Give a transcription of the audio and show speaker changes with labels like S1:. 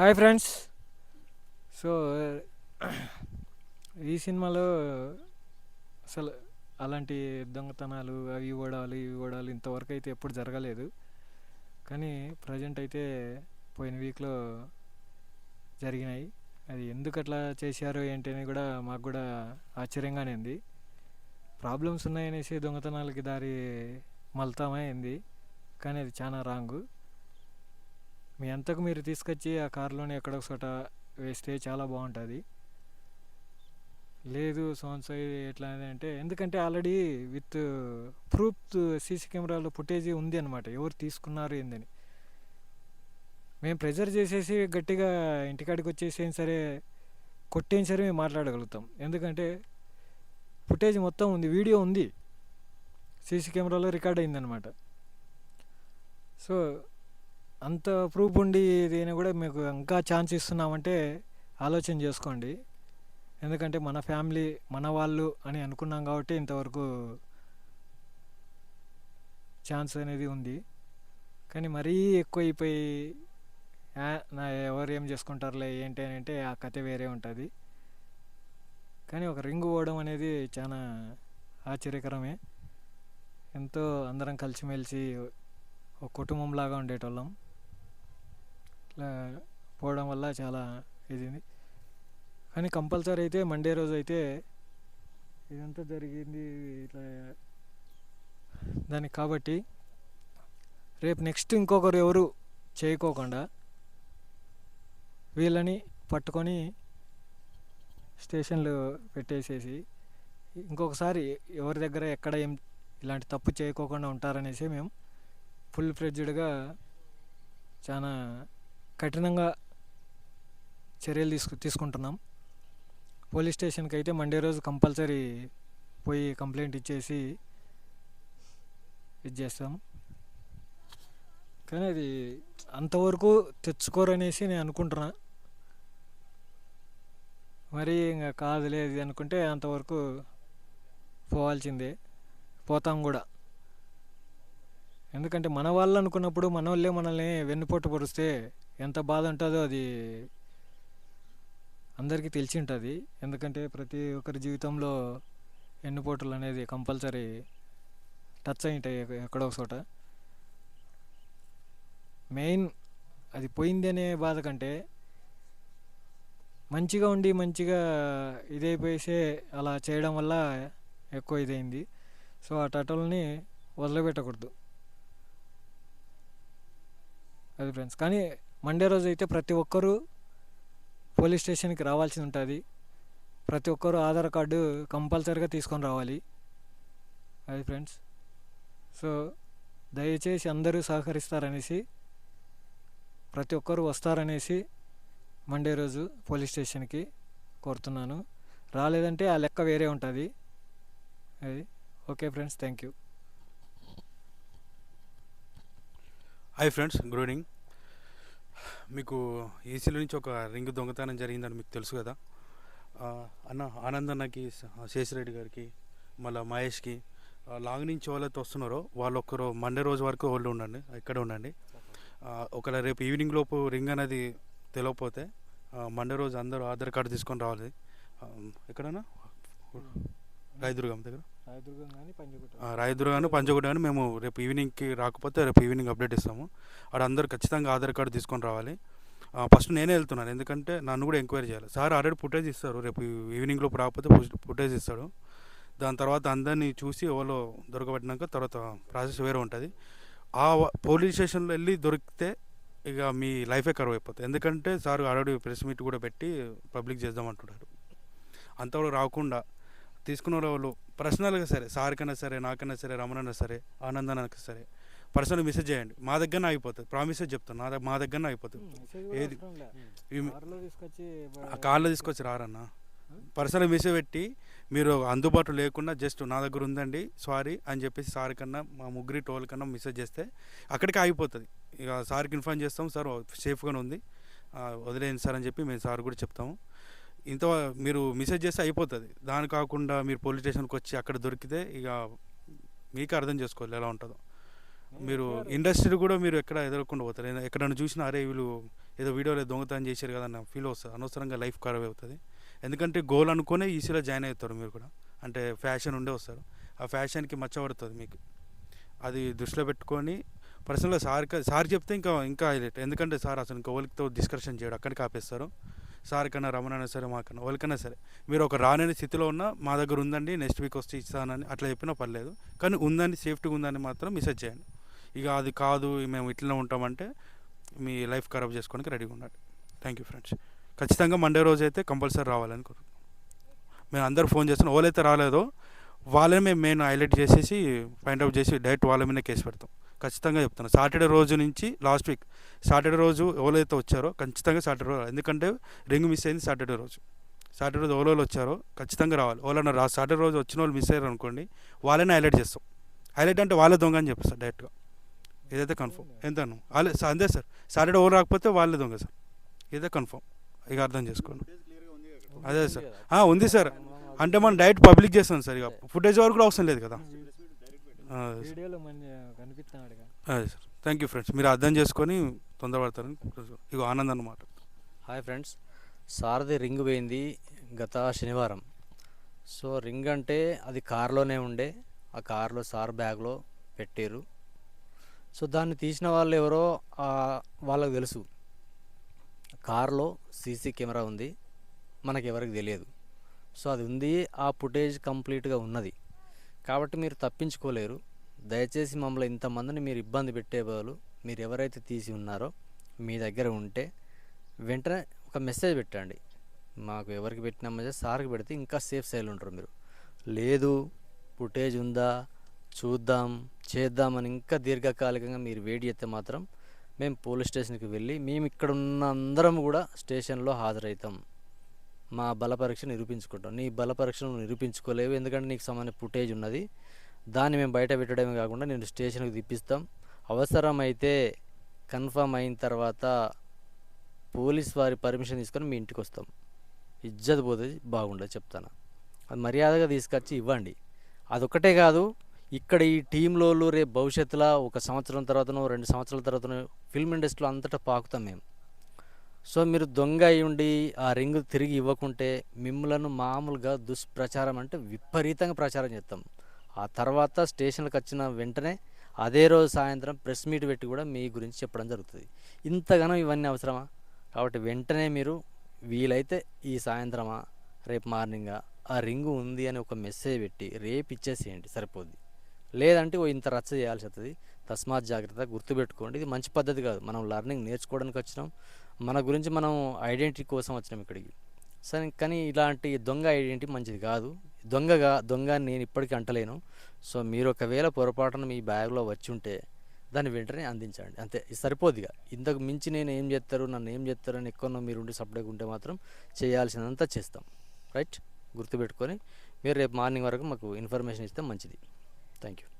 S1: Hi friends. So ఈ సినిమాలో అసలు అలాంటి దొంగతనాలు అవి ఓడాలి ఇవి ఓడాలి ఇంతవరకు అయితే ఎప్పుడు జరగలేదు. కానీ ప్రజెంట్ అయితే పోయిన వీక్లో జరిగినాయి. అది ఎందుకు అట్లా చేశారో ఏంటి అని కూడా మాకు కూడా ఆశ్చర్యంగానే ఉంది. ప్రాబ్లమ్స్ ఉన్నాయనేసి దొంగతనాలకి దారి మలుతామే అయింది కానీ అది చాలా రాంగు. మీ అంతకు మీరు తీసుకొచ్చి ఆ కారులోనే ఎక్కడొక చోట వేస్తే చాలా బాగుంటుంది. లేదు సోన్సో ఎట్లా అంటే ఎందుకంటే ఆల్రెడీ విత్ ప్రూఫ్ సీసీ కెమెరాలో ఫుటేజ్ ఉంది అనమాట ఎవరు తీసుకున్నారు ఏందని. మేము ప్రెజర్ చేసేసి గట్టిగా ఇంటికాడికి వచ్చేసేం సరే కొట్టేం సరే మేము మాట్లాడగలుగుతాం. ఎందుకంటే ఫుటేజ్ మొత్తం ఉంది వీడియో ఉంది. సీసీ కెమెరాలో రికార్డ్ అయిందనమాట సో అంత ప్రూఫ్ ఉండి దీని కూడా మీకు ఇంకా ఛాన్స్ ఇస్తున్నామంటే ఆలోచన చేసుకోండి. ఎందుకంటే మన ఫ్యామిలీ మన వాళ్ళు అని అనుకున్నాం కాబట్టి ఇంతవరకు ఛాన్స్ అనేది ఉంది. కానీ మరీ ఎక్కువ అయిపోయి నా ఎవరు ఏం చేసుకుంటారులే ఏంటి అని అంటే ఆ కథ వేరే ఉంటుంది. కానీ ఒక రింగ్ పోవడం అనేది చాలా ఆశ్చర్యకరమే. ఎంతో అందరం కలిసిమెలిసి ఒక కుటుంబంలాగా ఉండేటోళ్ళం. పోవడం వల్ల చాలా ఇదింది. కానీ కంపల్సరీ అయితే మండే రోజు అయితే ఇదంతా జరిగింది ఇట్లా దానికి కాబట్టి రేపు నెక్స్ట్ ఇంకొకరు ఎవరు చేయకోకుండా వీళ్ళని పట్టుకొని స్టేషన్లో పెట్టేసేసి ఇంకొకసారి ఎవరి దగ్గర ఎక్కడ ఏం ఇలాంటి తప్పు చేయకోకుండా ఉంటారనేసి మేము ఫుల్ ఫ్రెడ్జ్డ్గా చాలా కఠినంగా చర్యలు తీసుకు తీసుకుంటున్నాం. పోలీస్ స్టేషన్కి అయితే మండే రోజు కంపల్సరీ పోయి కంప్లైంట్ ఇచ్చేసి ఇది చేస్తాం కానీ అది అంతవరకు తెచ్చుకోరనేసి నేను అనుకుంటున్నా. మరి ఇంకా కాదులే ఇది అనుకుంటే అంతవరకు పోవాల్సిందే. పోతాం కూడా. ఎందుకంటే మన వాళ్ళు అనుకున్నప్పుడు మన వాళ్ళే మనల్ని వెన్నుపోటు పొడిస్తే ఎంత బాధ ఉంటుందో అది అందరికీ తెలిసి ఉంటుంది ఎందుకంటే ప్రతి ఒక్కరి జీవితంలో ఎన్నుపోటులు అనేది కంపల్సరీ టచ్ అయి ఉంటాయి ఎక్కడో చోట. మెయిన్ అది పోయింది అనే బాధ కంటే మంచిగా ఉండి మంచిగా ఇదైపోయేసే అలా చేయడం వల్ల ఎక్కువ ఇదైంది. సో ఆ టటల్ని వదిలిపెట్టకూడదు. అది ఫ్రెండ్స్. కానీ మండే రోజు అయితే ప్రతి ఒక్కరూ పోలీస్ స్టేషన్కి రావాల్సి ఉంటుంది. ప్రతి ఒక్కరూ ఆధార్ కార్డు కంపల్సరీగా తీసుకొని రావాలి. అది ఫ్రెండ్స్. సో దయచేసి అందరూ సహకరిస్తారనేసి ప్రతి ఒక్కరు వస్తారనేసి మండే రోజు పోలీస్ స్టేషన్కి కోరుతున్నాను. రాలేదంటే ఆ లెక్క వేరే ఉంటుంది. అది okay friends thank you
S2: hi friends good evening. మీకు ఏసీలో నుంచి ఒక రింగ్ దొంగతనం జరిగిందని మీకు తెలుసు కదా. అన్న ఆనంద్ అన్నకి శేషిరెడ్డి గారికి మళ్ళీ మహేష్కి లాంగ్ నుంచి వాళ్ళతో వస్తున్నారో వాళ్ళు ఒక్కరు మండే రోజు వరకు వాళ్ళు ఉండండి ఇక్కడ ఉండండి. ఒకవేళ రేపు ఈవినింగ్ లోపు రింగ్ అనేది తెలియకపోతే మండే రోజు అందరూ ఆధార్ కార్డు తీసుకొని రావాలి. ఎక్కడన్నా? రాయదుర్గం దగ్గర?
S1: రాయదుర్గం కానీ పంజగుట్ట
S2: కానీ మేము రేపు ఈవినింగ్కి రాకపోతే రేపు ఈవినింగ్ అప్డేట్ ఇస్తాము. ఆడ అందరు ఖచ్చితంగా ఆధార్ కార్డు తీసుకొని రావాలి. ఫస్ట్ నేనే వెళ్తున్నాను. ఎందుకంటే నన్ను కూడా ఎంక్వైరీ చేయాలి. సార్ ఆల్రెడీ ఫుటేజ్ ఇస్తారు. రేపు ఈవినింగ్ లోపు రాకపోతే ఫుటేజ్ ఇస్తాడు. దాని తర్వాత అందరినీ చూసి ఎవరో దొరకబెట్టినాక తర్వాత ప్రాసెస్ వేరే ఉంటుంది. ఆ పోలీస్ స్టేషన్లో వెళ్ళి దొరికితే ఇక మీ లైఫే కరువు అయిపోతుంది. ఎందుకంటే సార్ ఆల్రెడీ ప్రెస్ మీట్ కూడా పెట్టి పబ్లిక్ చేద్దామంటున్నారు అంతవరకు రాకుండా తీసుకున్న వాళ్ళు పర్సనల్గా సరే సార్కైనా సరే నాకైనా సరే రమణైనా సరే ఆనందనైనా సరే పర్సనల్ మెసేజ్ చేయండి. మా దగ్గరనే అయిపోతుంది ప్రామిసే చెప్తాను. నా దగ్గర మా దగ్గరనే అయిపోతుంది ఏది?
S1: కారులో తీసుకొచ్చి
S2: ఆ కార్లో తీసుకొచ్చి రారన్న. పర్సనల్ మెసేజ్ పెట్టి మీరు అందుబాటులో లేకుండా జస్ట్ నా దగ్గర ఉందండి సారీ అని చెప్పేసి సార్ కన్నా మా ముగ్గురి టోల్ కన్నా మెసేజ్ చేస్తే అక్కడికి ఆగిపోతుంది. ఇక సార్కి ఇన్ఫార్మ్ చేస్తాం సార్ సేఫ్గానే ఉంది. వదిలేయండి సార్ అని చెప్పి మేము సార్ కూడా చెప్తాము. ఇంత మీరు మెసేజ్ చేస్తే అయిపోతుంది. దాని కాకుండా మీరు పోలీస్ స్టేషన్కి వచ్చి అక్కడ దొరికితే ఇక మీకు అర్థం చేసుకోవాలి ఎలా ఉంటుందో. మీరు ఇండస్ట్రీ కూడా మీరు ఎక్కడ ఎదురకుండా పోతారు. ఎక్కడైనా చూసినా అరే వీళ్ళు ఏదో వీడియోలో దొంగతనం చేశారు కదా అన్న ఫీల్ వస్తుంది. అనవసరంగా లైఫ్ ఖరాబ్ అవుతుంది. ఎందుకంటే గోల్ అనుకునే ఈసీలో జాయిన్ అవుతారు మీరు కూడా. అంటే ఫ్యాషన్ ఉండే వస్తారు. ఆ ఫ్యాషన్కి మచ్చ పడుతుంది మీకు. అది దృష్టిలో పెట్టుకొని పర్సనల్గా సార్ సార్ చెప్తే ఇంకా ఇంకా హైలైట్ ఎందుకంటే సార్ అసలు ఇంకా వాళ్ళతో డిస్కషన్ చేయడం. అక్కడికి ఆపేస్తారు. సార్ కన్నా రమణ సరే మాకన్నా వాళ్ళకన్నా సరే. మీరు ఒక రానని స్థితిలో ఉన్న మా దగ్గర ఉందండి నెక్స్ట్ వీక్ వస్తే ఇస్తానని అట్లా చెప్పినా పర్లేదు. కానీ ఉందని సేఫ్టీగా ఉందని మాత్రం మెసేజ్ చేయండి. ఇక అది కాదు మేము ఇట్లనే ఉంటామంటే మీ లైఫ్ ఖరాబ్ చేసుకోవడానికి రెడీగా ఉండండి. థ్యాంక్ యూ ఫ్రెండ్స్ ఖచ్చితంగా మండే రోజు అయితే కంపల్సరీ రావాలని కోరుకుంటున్నాం. మేము అందరు ఫోన్ చేస్తున్నాం ఎవరైతే రాలేదో వాళ్ళని మేము మెయిన్ హైలైట్ చేసేసి ఫైండ్ అవుట్ చేసి డైరెక్ట్ వాళ్ళ మీద కేసు పెడతాం. ఖచ్చితంగా చెప్తాను సాటర్డే రోజు నుంచి లాస్ట్ వీక్ సాటర్డే రోజు ఎవరైతే వచ్చారో ఖచ్చితంగా సాటర్డే రోజు ఎందుకంటే రింగ్ మిస్ అయింది సాటర్డే రోజు. సాటర్డే రోజు ఓలోలు వచ్చారో ఖచ్చితంగా రావాలి. ఎవరైనా రా సాటర్డే రోజు వచ్చిన వాళ్ళు మిస్ అయ్యారు అనుకోండి వాళ్ళని హైలైట్ చేస్తాం. హైలైట్ అంటే వాళ్ళే దొంగ అని చెప్పేస్తాం డైరెక్ట్గా. ఏదైతే కన్ఫర్మ్. ఎంతను. వాళ్ళే సా- అంతే సార్. సాటర్డే ఓవర్ రాకపోతే వాళ్ళే దొంగ సార్. ఇదే కన్ఫర్మ్. ఇక అర్థం చేసుకోండి. అదే సార్. ఉంది సార్. అంటే మనం డైరెక్ట్ పబ్లిక్ చేస్తాం సార్ ఇక. ఫుటేజ్ వరకు కూడా అవసరం లేదు కదా.
S1: వీడియోలో కనిపిస్తున్నాడు
S2: అదే సార్. థ్యాంక్ యూ ఫ్రెండ్స్ మీరు అర్థం చేసుకొని తొందరపడతారని ఇగో ఆనంద్ అన్నమాట
S3: హాయ్ ఫ్రెండ్స్ సారథి రింగ్ పోయింది గత శనివారం. సో రింగ్ అంటే అది కార్లోనే ఉండే. ఆ కార్లో సార్ బ్యాగ్లో పెట్టారు. సో దాన్ని తీసిన వాళ్ళు ఎవరో వాళ్ళకి తెలుసు. కార్లో సీసీ కెమెరా ఉంది. మనకి ఎవరికి తెలియదు. సో అది ఉంది. ఆ ఫుటేజ్ కంప్లీట్గా ఉన్నది. కాబట్టి మీరు తప్పించుకోలేరు. దయచేసి మమ్మల్ని ఇంతమందిని మీరు ఇబ్బంది పెట్టే బదులు మీరు ఎవరైతే తీసి ఉన్నారో మీ దగ్గర ఉంటే వెంటనే ఒక మెసేజ్ పెట్టండి. మాకు ఎవరికి పెట్టిన మెసేజ్ సార్కి పెడితే ఇంకా సేఫ్ సైల్ ఉంటారు మీరు. లేదు ఫుటేజ్ ఉందా చూద్దాం చేద్దామని ఇంకా దీర్ఘకాలికంగా మీరు వెయిట్ చేస్తే మాత్రం మేము పోలీస్ స్టేషన్కి వెళ్ళి మేము ఇక్కడ ఉన్న అందరం కూడా స్టేషన్లో హాజరవుతాం. మా బలపరీక్ష నిరూపించుకుంటాం. నీ బల నిరూపించుకోలేవు. ఎందుకంటే నీకు సంబంధించిన ఫుటేజ్ ఉన్నది. దాన్ని మేము బయట పెట్టడమే కాకుండా నేను స్టేషన్కి తిప్పిస్తాం. అవసరమైతే కన్ఫర్మ్ అయిన తర్వాత పోలీస్ వారి పర్మిషన్ తీసుకొని మీ ఇంటికి వస్తాం. ఇజ్జత్ పోతే బాగుండదు చెప్తాను. అది మర్యాదగా తీసుకొచ్చి ఇవ్వండి. అదొక్కటే కాదు ఇక్కడ ఈ టీంలో రేపు భవిష్యత్తులో ఒక సంవత్సరం తర్వాతనో రెండు సంవత్సరాల తర్వాతనో ఫిల్మ్ ఇండస్ట్రీలో అంతటా పాకుతాం మేము. సో మీరు దొంగ అయి ఉండి ఆ రింగ్ తిరిగి ఇవ్వకుంటే మిమ్మలను మామూలుగా దుష్ప్రచారం అంటే విపరీతంగా ప్రచారం చేస్తాం. ఆ తర్వాత స్టేషన్కి వచ్చిన వెంటనే అదే రోజు సాయంత్రం ప్రెస్ మీట్ పెట్టి కూడా మీ గురించి చెప్పడం జరుగుతుంది. ఇంతగానో ఇవన్నీ అవసరమా? కాబట్టి వెంటనే మీరు వీలైతే ఈ సాయంత్రమా రేపు మార్నింగా ఆ రింగు ఉంది అని ఒక మెసేజ్ పెట్టి రేపు ఇచ్చేసేయండి సరిపోద్ది. లేదంటే ఓ ఇంత రచ్చ చేయాల్సి వస్తుంది. తస్మాత్ జాగ్రత్త గుర్తుపెట్టుకోండి. ఇది మంచి పద్ధతి కాదు. మనం లర్నింగ్ నేర్చుకోవడానికి వచ్చినాం. మన గురించి మనం ఐడెంటిటీ కోసం వచ్చినాం ఇక్కడికి. సరే కానీ ఇలాంటి దొంగ ఐడెంటిటీ మంచిది కాదు. దొంగగా దొంగ నేను ఇప్పటికీ అంటలేను. సో మీరు ఒకవేళ పొరపాటున మీ బ్యాగ్లో వచ్చి ఉంటే దాన్ని వెంటనే అందించండి. అంతే ఇది సరిపోదుగా ఇంతకు మించి నేను ఏం చేస్తారు నన్ను ఏం చేస్తారు అని ఎక్కువ మీరు ఉండి సపరేట్గా ఉంటే మాత్రం చేయాల్సినంత చేస్తాం. రైట్? గుర్తుపెట్టుకొని మీరు రేపు మార్నింగ్ వరకు మాకు ఇన్ఫర్మేషన్ ఇస్తే మంచిది. Thank you.